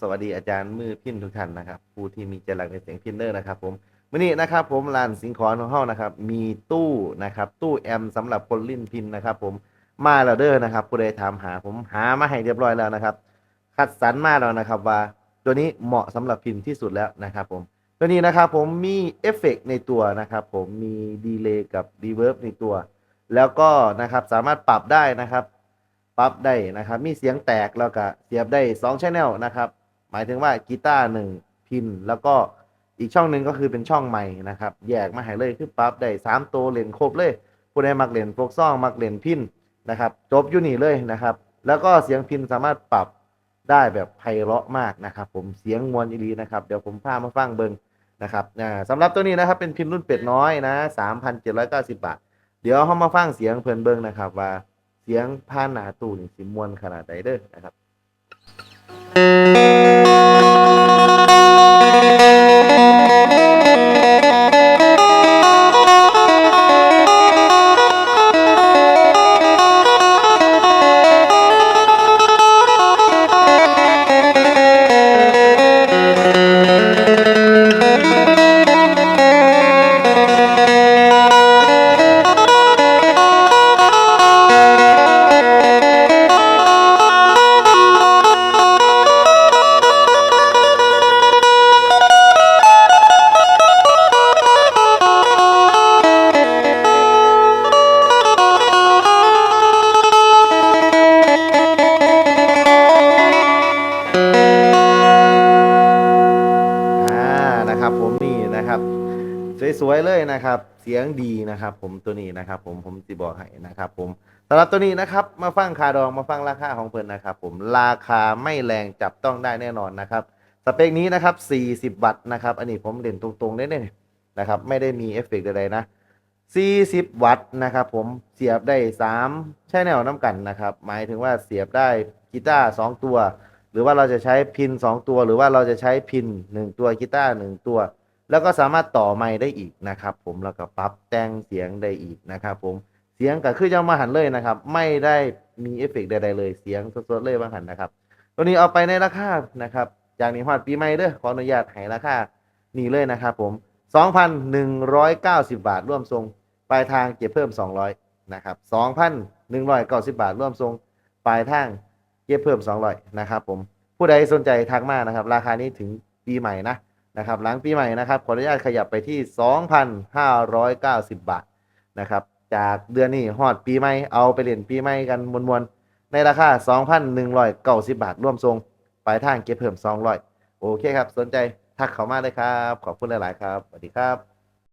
สวัสดีอาจารย์มือพินทุกท่านนะครับผู้ที่มีใจรักในเสียงพินเนอร์นะครับผมวันนี้นะครับผมลานสิงขอนของเฮานะครับ มีตู้นะครับ ตู้แอมสำหรับคนลิ้นพินนะครับ ผมมาแล้วเด้อนะครับ ผู้ใดถามหาผมหามาให้เรียบร้อยแล้วนะครับ คัดสรรมาแล้วนะครับว่า ตัวนี้เหมาะสำหรับพินที่สุดแล้วนะครับ ผมตัวนี้นะครับผมมีเอฟเฟกต์ในตัวนะครับ ผมมีดีเลย์กับรีเวิร์บในตัว แล้วก็นะครับสามารถปรับได้นะครับปรับได้นะครับ มีเสียงแตกแล้วก็เสียบได้2 Channel นะครับ หมายถึงว่ากีตาร์หนึ่งพิน แล้วก็อีกช่องหนึ่งก็คือเป็นช่องใหม่นะครับ แยกมาให้เลยคือปรับได้3ตัวเล่นครบเลยผู้ใดมักเล่นโฟกซ่องมักเล่นพินนะครับ จบอยู่นี่เลยนะครับ แล้วก็เสียงพินสามารถปรับได้แบบไพเราะมากนะครับ ผมเสียงมวลอีรีนะครับ เดี๋ยวผมพามาฟังเบิงนะครับอ่าสำหรับตัวนี้นะครับเป็นพินรุ่นเป็ดน้อยนะ3,790 บาท เดี๋ยวเขามาฟังเสียงเพลินเบิงนะครับว่าเสียงผ่านหนาตู้นี่สิมวนขนาดใดเด้อนะครับ นะครับผมนี่นะครับสวยๆเลยนะครับ เสียงดีนะครับ ผมตัวนี้นะครับ ผมผมสิบอกให้นะครับ ผมสำหรับตัวนี้นะครับ มาฟังคาดองมาฟังราคาของเพิ่นนะครับ ผมราคาไม่แรงจับต้องได้แน่นอนนะครับสเปคนี้นะครับ 40 วัตต์นะครับ อันนี้ผมเล่นตรงๆได้เนี่ยนะครับ ไม่ได้มีเอฟเฟกต์ใดๆนะ 40 วัตต์นะครับ ผมเสียบได้3ใช่แนวน้ำกันนะครับ หมายถึงว่าเสียบได้กีตาร์2ตัว หรือว่าเราจะใช้พิน 2 ตัว หรือว่าเราจะใช้พิน 1 ตัวกีตาร์1ตัว แล้วก็สามารถต่อไมค์ได้อีกนะครับ ผมแล้วก็ปรับแต่งเสียงได้อีกนะครับ ผมเสียงก็คือยังมาหันเลยนะครับ ไม่ได้มีเอฟเฟกต์ใดๆเลยเสียงสดๆเลยมาหันนะครับ ตัวนี้เอาไปในราคานะครับอย่างนี้ฮอดปีใหม่เด้อขออนุญาตให้ราคานี่เลยนะครับ ผม 2,190 บาทร่วมทรงปลายทางเก็บเพิ่ม 200นะครับ2,190 บาทร่วมทรงปลายทาง ก็บเพิ่ม200นะครับผมผู้ใดสนใจทักมานะครับ ราคานี้ถึงปีใหม่นะนะครับ หลังปีใหม่นะครับขออนุญาตขยับไปที่ 2,590 บาทนะครับจากเดือนนี้ฮอดปีใหม่เอาไปเล่นปีใหม่กันมวนๆในราคา 2,190 บาท ร่วมทรงปลายทางเก็บเพิ่ม 200 โอเคครับ สนใจทักเข้ามาเลยครับ ขอบคุณหลาย ๆ ครับสวัสดีครับ